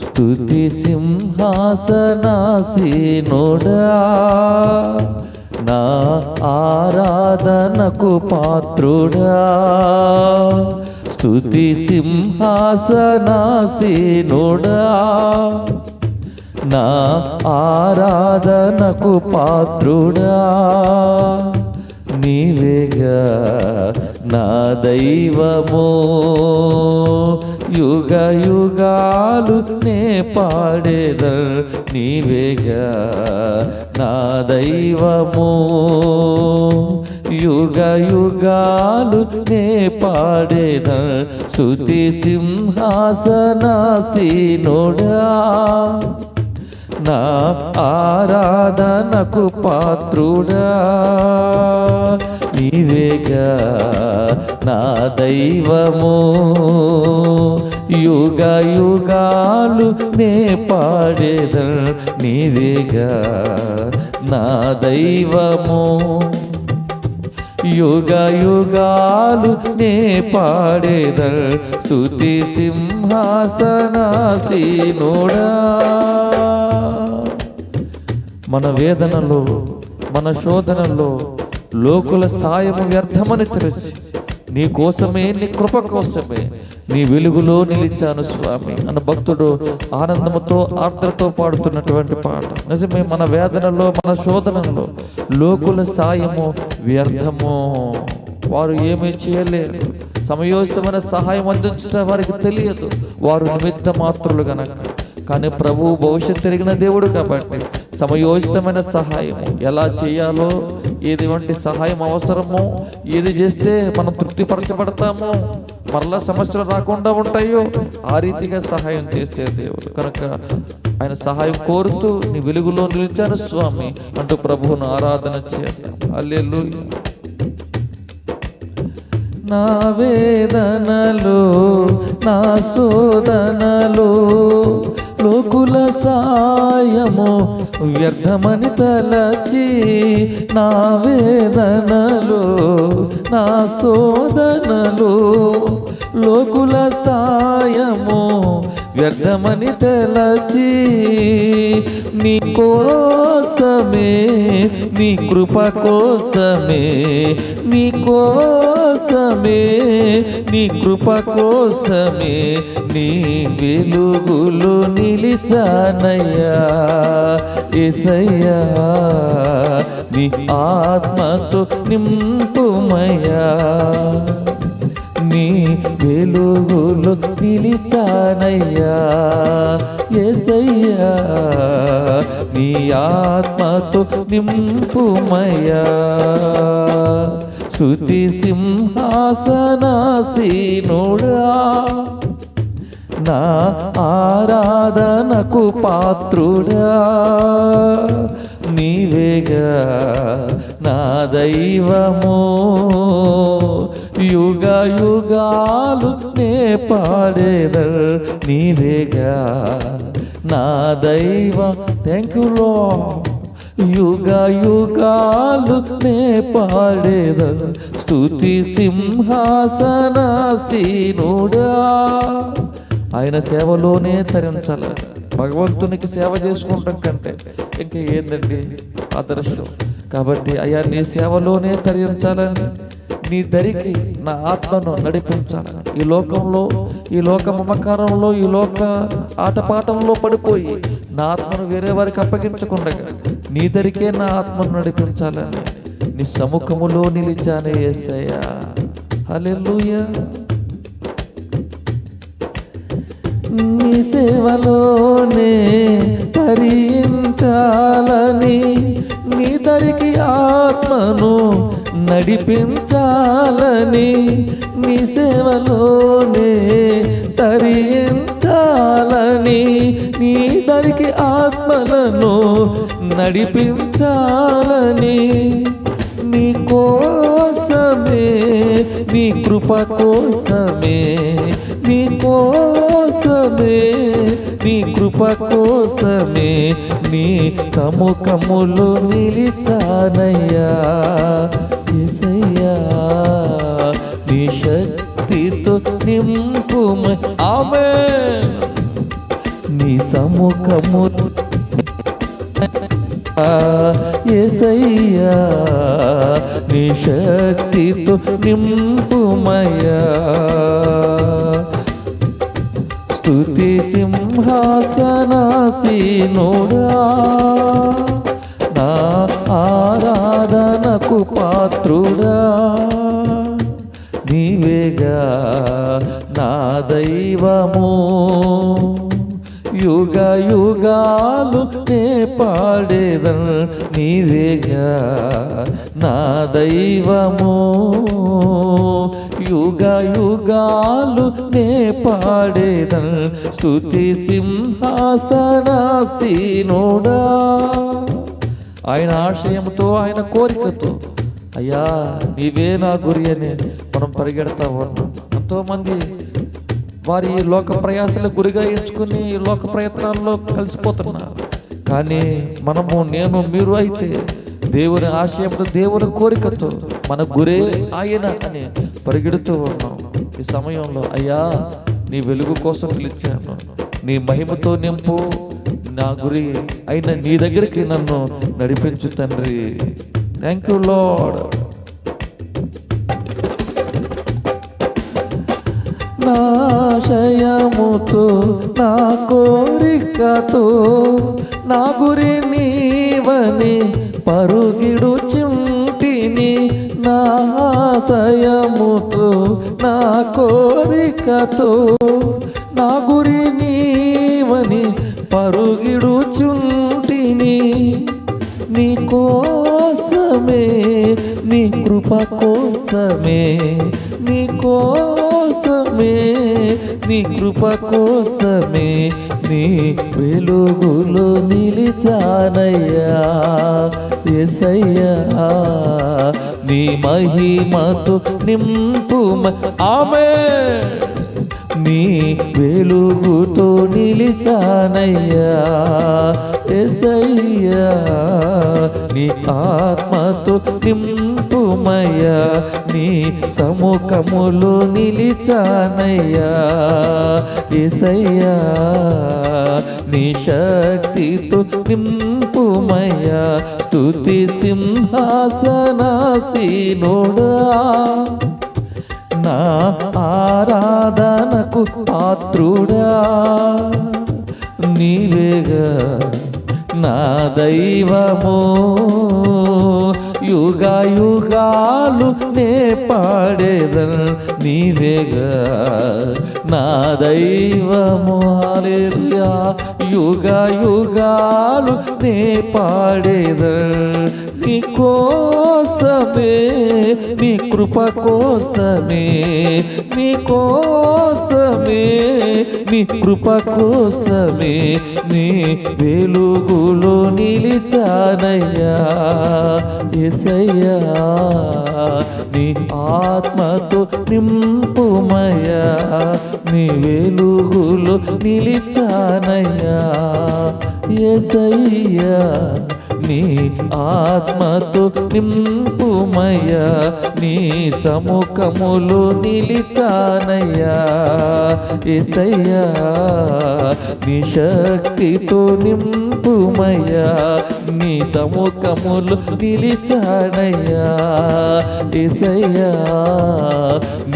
స్తుతి సింహాసనాసీనుడా నా ఆరాధనకు పాత్రుడా. స్తుతి సింహాసనాసీనుడా నా ఆరాధనకు పాత్రుడా. నీవేగా నా దైవము. యుగ యుగాలు నే పాడేద నీవేగా నా దైవము. యుగ యుగాలు నే పాడేద స్తుతి సింహాసనాసీనుడా నా ఆరాధనకు పాత్రుడా. నీవేగా నా దైవము. యుగ యుగాలు నే పాడేద నీవేగా నా దైవము. యుగ యుగాలు నే పాడేద స్థుతి సింహాసనాసీనుడా. మన వేదనలో మన శోధనలో లోకుల సాయము వ్యర్థమని తెలిసి నీ కోసమే నీ కృప కోసమే నీ వెలుగులో నిలిచాను స్వామి. అన్న భక్తుడు ఆనందముతో ఆర్ద్రతో పాడుతున్నటువంటి పాట. నిజమే మన వేదనలో మన శోధనలో లోకుల సాయము వ్యర్థము. వారు ఏమీ చేయలేరు. సమయోచితమైన సహాయం అందించడం వారికి తెలియదు. వారు నిమిత్త మాత్రులు గనక. కానీ ప్రభు భవిష్యత్తు తిరిగిన దేవుడు కాబట్టి సమయోచితమైన సహాయం ఎలా చేయాలో ఏది వంటి సహాయం అవసరమో ఏది చేస్తే మనం తృప్తిపరచబడతామో మరలా సమస్యలు రాకుండా ఉంటాయో ఆ రీతిగా సహాయం చేసే దేవుడు. కనుక ఆయన సహాయం కోరుతూ నీ వెలుగులో నిలిచాను స్వామి అంటూ ప్రభువును ఆరాధన చేద్దాం అల్లెలు నా వేదనలు నా శోధనలు లోకుల సాయము వ్యర్థమని తలచి నా వేదనలు నా శోధనలు లోకుల సాయము వ్యర్థమని తెలచి నీ కోసమే నీ కృప కోసమే నీ కోసమే నీ కృప కోసమే నీ వెలుగులు నిలిచానయ్యా. ఎసయ్యా నీ ఆత్మతో నింపుమయ్యా. నీ వెలుగులు నిలిచానయ్యా ఎసయ్యా నీ ఆత్మతో నింపుమయ్యా. స్తుతి సింహాసనాసీనుడా. నా ఆరాధనకు పాత్రుడా. నీవేగా నా దైవము. యుగ యుగాలు నే పాడేదర్ నీవేగా నా దైవం. థ్యాంక్ యూ లో యుగ యుగాలు నే పాడేదర్ స్థుతి సింహాసనాసీనుడా. ఆయన సేవలోనే తరించాలి. భగవంతునికి సేవ చేసుకుంటాం కంటే ఇంకా ఏందండి? ఆదర్శం. కాబట్టి అయ్యా నీ సేవలోనే తరించాలని నీ దరికి నా ఆత్మను నడిపించాలని. ఈ లోకంలో ఈ లోక మమకారంలో ఈ లోక ఆటపాటంలో పడిపోయి నా ఆత్మను వేరే వారికి అప్పగించకుండా నీ దరికే నా ఆత్మను నడిపించాలని నీ సముఖములో నిలిచానే ఏసయ్యా. హల్లెలూయా. నీ సేవలోనే తరించాలని నీ దరికి ఆత్మను నడిపించాలని నీ సేవలోనే తరించాలని నీ దరికి ఆత్మలను నడిపించాలని నీ కోసమే నీ కృప కోసమే నీ కోసమే నీ కృప కోసమే నీ సముఖములు నిలిచానయ్యా. ఎసయ్యా నింపుమ. ఆమె నీ సముఖము ఎసయ్యా నీ శక్తితో నింపుమయ్యా. స్తుతి సింహాసనాసీనుడా నా ఆరాధనకు పాత్రుడా. నీవేగా నా దైవము యుగ యుగాలు నే పాడేదన్ నీవేగా నా దైవము? యుగ యుగాలు నే పాడేదన్ స్థుతి సింహాసనాసీనుడా? ఆయన ఆశయంతో ఆయన కోరికతో అయ్యా నీవే నా గురి అని మనం పరిగెడతా ఉన్నాం ఎంతోమంది వారి లోక ప్రయాసాలకు గురిగా ఎంచుకుని లోక ప్రయత్నాల్లో కలిసిపోతున్నారు. కానీ మనము నేను మీరు అయితే దేవుని ఆశయంతో దేవుని కోరికతో మన గురే ఆయన అని పరిగెడుతూ ఉన్నాం. ఈ సమయంలో అయ్యా నీ వెలుగు కోసం పిలిచాను నీ మహిమతో నింపు నా గురి అయిన నీ దగ్గరికి నన్ను నడిపించు తండ్రి. థ్యాంక్ యూ లాడ్ నాశయముతో నా కోరికతో నా గురి నీవని పరుగిడు చింటిని నాశయముతో నా కోరికతో నా గురి నీవని పరుగిడు చుంటిని నీ కోసమే నీ కృప కోసమే నీ కో కోసమే నీ కృప కోసమే నీ వెలుగులో నిలిచానయ్యా. ఎసయ్యా నీ మహిమతో నింపు ఆమె నీ వెలుగుతో నిలిచానయ్యా. ఎసయ్యా నీ ఆత్మతో నింపు నింపుమయ్యా నీ సముఖములో నిలిచానయ్యా. ఎసయ్యా నీ శక్తితో నింపుమయ్యా. స్తుతి సింహాసనాసీనుడా. నా ఆరాధనకు పాత్రుడా. నీవేగా నా దైవము. యుగ యుగాలు నే పాడేదన్ నీవేగా నా దైవము హల్లెలూయా యుగ యుగాలు నే పాడేదన్ నీ కోసమే నీ కృప కోసమే నీ కోసమే నీ కృప కోసమే నీ వెలుగులో నిలిచానయ్యా. ఎసయ్యా నీ ఆత్మతో నింపుమయ్యా నీ వెలుగులో నిలిచానయ్యా. ఎసయ్యా నీ ఆత్మతో నింపుమయ్యా నీ సముఖములు నిలిచానయ్యా. ఎసయ్యా నీ శక్తితో నింపుమయ్యా నీ సముఖములు నిలిచానయ్యా. ఎసయ్యా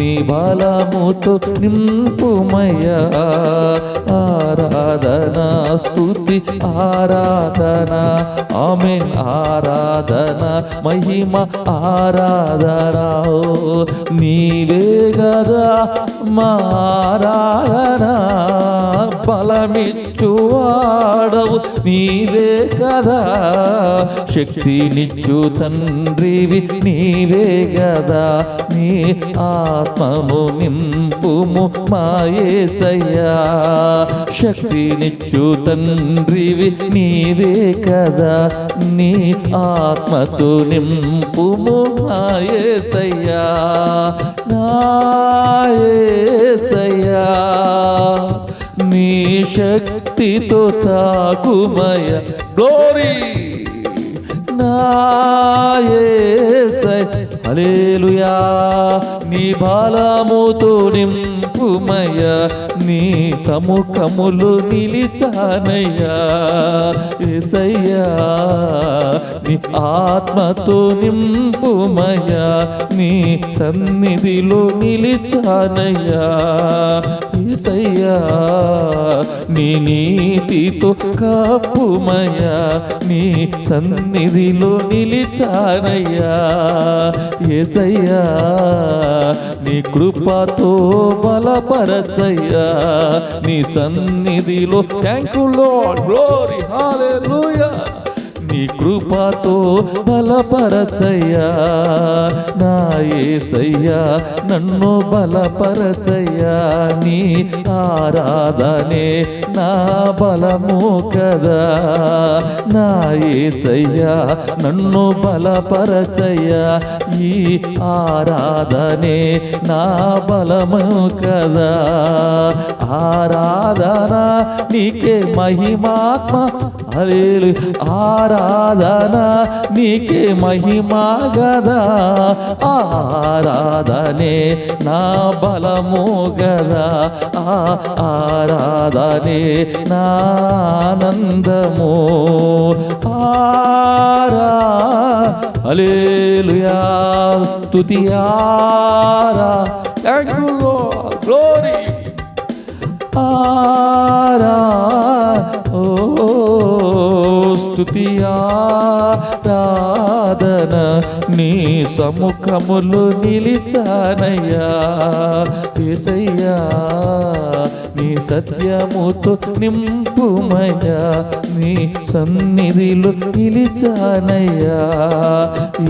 నీ బలముతో నింపుమయ్యా. ఆరాధన స్థుతి ఆరాధన ఆమెన్ ఆరాధన మహిమ ఆరాధన నీవే గదా మారాధన బలమిచ్చువాడవు నీవే కదా శక్తినిచ్చు తండ్రివి నీవే గదా నీ ఆత్మము నింపుము మాయేసయ్యా శక్తి శక్తినిచ్చు తండ్రివి నీవే కదా. నీ ఆత్మతో నింపుము నాయసయ్యా నాయసయ్యా నీ శక్తితో తాకుమయ గ్లోరీ నాయసై అలేలుయా నీ బాలముతో నింపు నింపుమయ్యా నీ సముఖములు నిలిచానయ్యా. ఎసయ్యా నీ ఆత్మతో నింపుమయ్యా నీ సన్నిధిలో నిలిచానయ్యా. ఎసయ్యా నీ నీతితో కప్పుమయ్యా నీ సన్నిధిలో నిలిచానయ్యా. ఏసయ్యా నీ కృపతో బలపరచయ్యా. నీ సన్నిధిలో thank you Lord glory hallelujah నీ కృపతో బలపరచయ్యా. నా ఏసయ్యా నన్ను బలపరచయ్యా. నీ ఆరాధనే నా బలము కదా. నా ఏసయ్యా నన్ను బలపరచయ్యా. ఈ ఆరాధనే నా బలము కదా. ఆరాధన నీకే మహిమాత్మ హల్లెలూయా ఆరాధన నీకే మహిమా గదా. ఆరాధనే నా బలము గదా. ఆరాధనే నా ఆనందము. ఆరా అలేలుయా స్తుతి ఆరా. థ్యాంక్ యూ గ్లోరీ ఆరా. స్తుతి నీ సముఖములు నిలిచానయ్యా. ఏసయ్యా నీ సత్యముతో నింపుమయ్యా. నీ సన్నిధిలో నిలిచానయ్యా.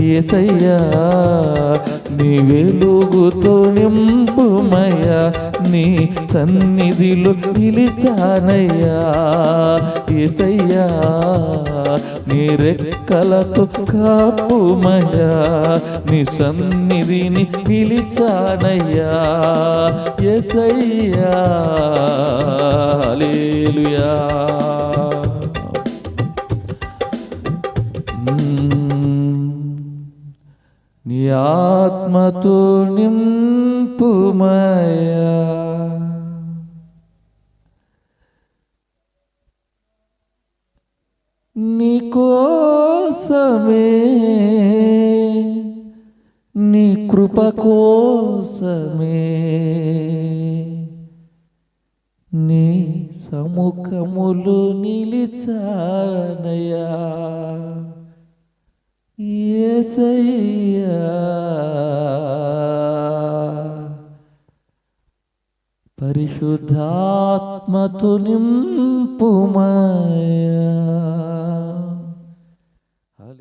ఏసయ్యా నీ వెలుగుతో నింపు నింపుమయ్యా నీ సన్నిధిలో నిలిచానయ్యా. ఏసయ్యా నీ రెక్కలతో కాపుమయ్యా నీ సన్నిధిని నిలిచానయ్యా. ఎసయ్యా లేలుయా ఆత్మతో నింపుమయా నీకోసమే నీ కృప కోసమే నీ సముఖములు నిలిచానయా ఏసయ్యా పరిశుద్ధాత్మతు నింపుమయా